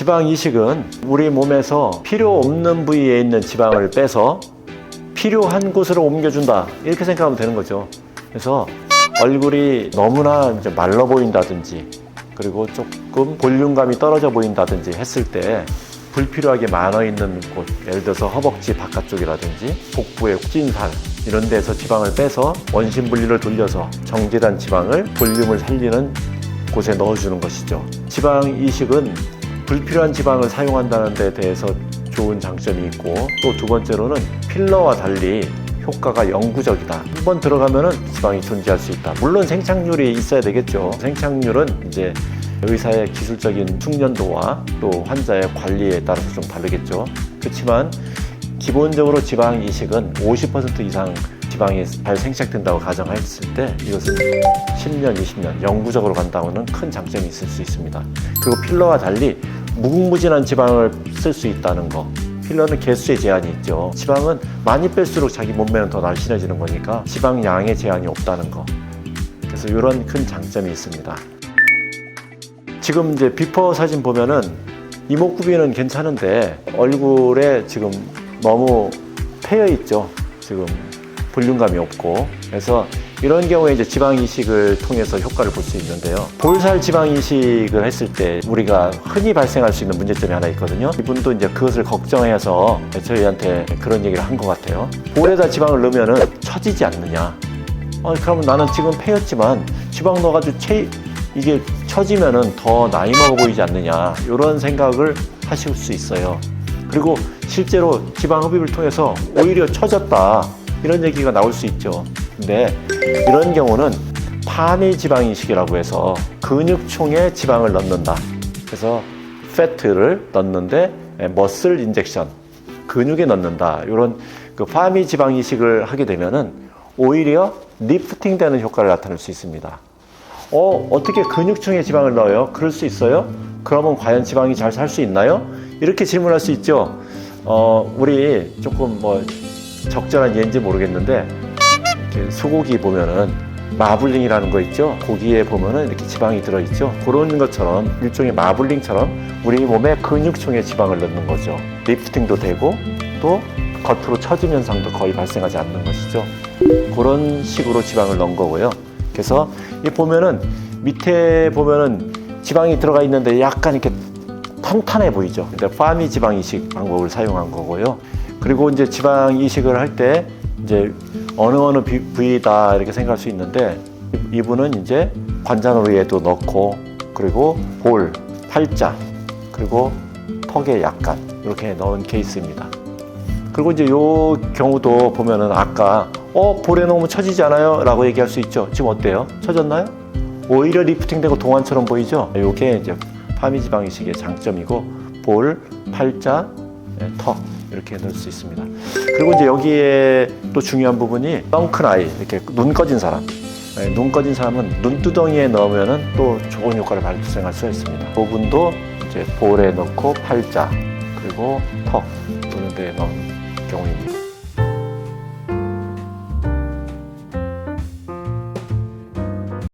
지방 이식은 우리 몸에서 필요 없는 부위에 있는 지방을 빼서 필요한 곳으로 옮겨준다 이렇게 생각하면 되는 거죠. 그래서 얼굴이 너무나 이제 말라 보인다든지 그리고 조금 볼륨감이 떨어져 보인다든지 했을 때 불필요하게 많아 있는 곳 예를 들어서 허벅지 바깥쪽이라든지 복부의 찐살 이런 데서 지방을 빼서 원심 분리를 돌려서 정제된 지방을 볼륨을 살리는 곳에 넣어주는 것이죠. 지방 이식은 불필요한 지방을 사용한다는 데 대해서 좋은 장점이 있고 또 두 번째로는 필러와 달리 효과가 영구적이다. 한 번 들어가면은 지방이 존재할 수 있다. 물론 생착률이 있어야 되겠죠. 생착률은 이제 의사의 기술적인 숙련도와 또 환자의 관리에 따라서 좀 다르겠죠. 그렇지만 기본적으로 지방 이식은 50% 이상 지방이 잘 생착된다고 가정했을 때 이것은 10년, 20년 영구적으로 간다고는 큰 장점이 있을 수 있습니다. 그리고 필러와 달리 무궁무진한 지방을 쓸 수 있다는 거. 필러는 개수의 제한이 있죠. 지방은 많이 뺄수록 자기 몸매는 더 날씬해지는 거니까 지방 양의 제한이 없다는 거. 그래서 이런 큰 장점이 있습니다. 지금 이제 비포 사진 보면은 이목구비는 괜찮은데 얼굴에 지금 너무 패여 있죠. 지금 볼륨감이 없고 그래서 이런 경우에 이제 지방 이식을 통해서 효과를 볼 수 있는데요. 볼살 지방 이식을 했을 때 우리가 흔히 발생할 수 있는 문제점이 하나 있거든요. 이분도 이제 그것을 걱정해서 저희한테 그런 얘기를 한 것 같아요. 볼에다 지방을 넣으면은 처지지 않느냐. 어, 그러면 나는 지금 패였지만 지방 넣어가지고 체, 이게 처지면은 더 나이 먹어 보이지 않느냐. 이런 생각을 하실 수 있어요. 그리고 실제로 지방 흡입을 통해서 오히려 처졌다. 이런 얘기가 나올 수 있죠. 근데 이런 경우는 파미 지방 이식이라고 해서 근육총에 지방을 넣는다. 그래서 패트를 넣는데 머슬 인젝션, 근육에 넣는다. 이런 그 파미 지방 이식을 하게 되면은 오히려 리프팅 되는 효과를 나타낼 수 있습니다. 어, 어떻게 근육층에 지방을 넣어요? 그럴 수 있어요? 그러면 과연 지방이 잘 살 수 있나요? 이렇게 질문할 수 있죠. 어, 우리 조금 뭐 적절한 예인지 모르겠는데 이렇게 소고기 보면은 마블링이라는 거 있죠. 고기에 보면은 이렇게 지방이 들어 있죠. 그런 것처럼 일종의 마블링처럼 우리 몸에 근육층에 지방을 넣는 거죠. 리프팅도 되고 또 겉으로 처짐 현상도 거의 발생하지 않는 것이죠. 그런 식으로 지방을 넣은 거고요. 그래서 이 보면은 밑에 보면은 지방이 들어가 있는데 약간 이렇게 탄탄해 보이죠. 근데 파미 지방 이식 방법을 사용한 거고요. 그리고 이제 지방 이식을 할 때 이제 어느 어느 비- 부위다 이렇게 생각할 수 있는데 이- 이분은 이제 관자놀이 에도 넣고 그리고 볼, 팔자 그리고 턱에 약간 이렇게 넣은 케이스입니다. 그리고 이제 요 경우도 보면은 아까 어 볼에 너무 처지지 않아요? 라고 얘기할 수 있죠. 지금 어때요? 처졌나요? 오히려 리프팅되고 동안처럼 보이죠? 요게 이제 파미지방 이식의 장점이고 볼, 팔자, 네, 턱 이렇게 넣을 수 있습니다. 그리고 이제 여기에 또 중요한 부분이 덩큰 아이 이렇게 눈 꺼진 사람 네, 눈 꺼진 사람은 눈두덩이에 넣으면은 또 좋은 효과를 발생할 수가 있습니다. 그 부분도 이제 볼에 넣고 팔자 그리고 턱 이런 데 넣은 경우입니다.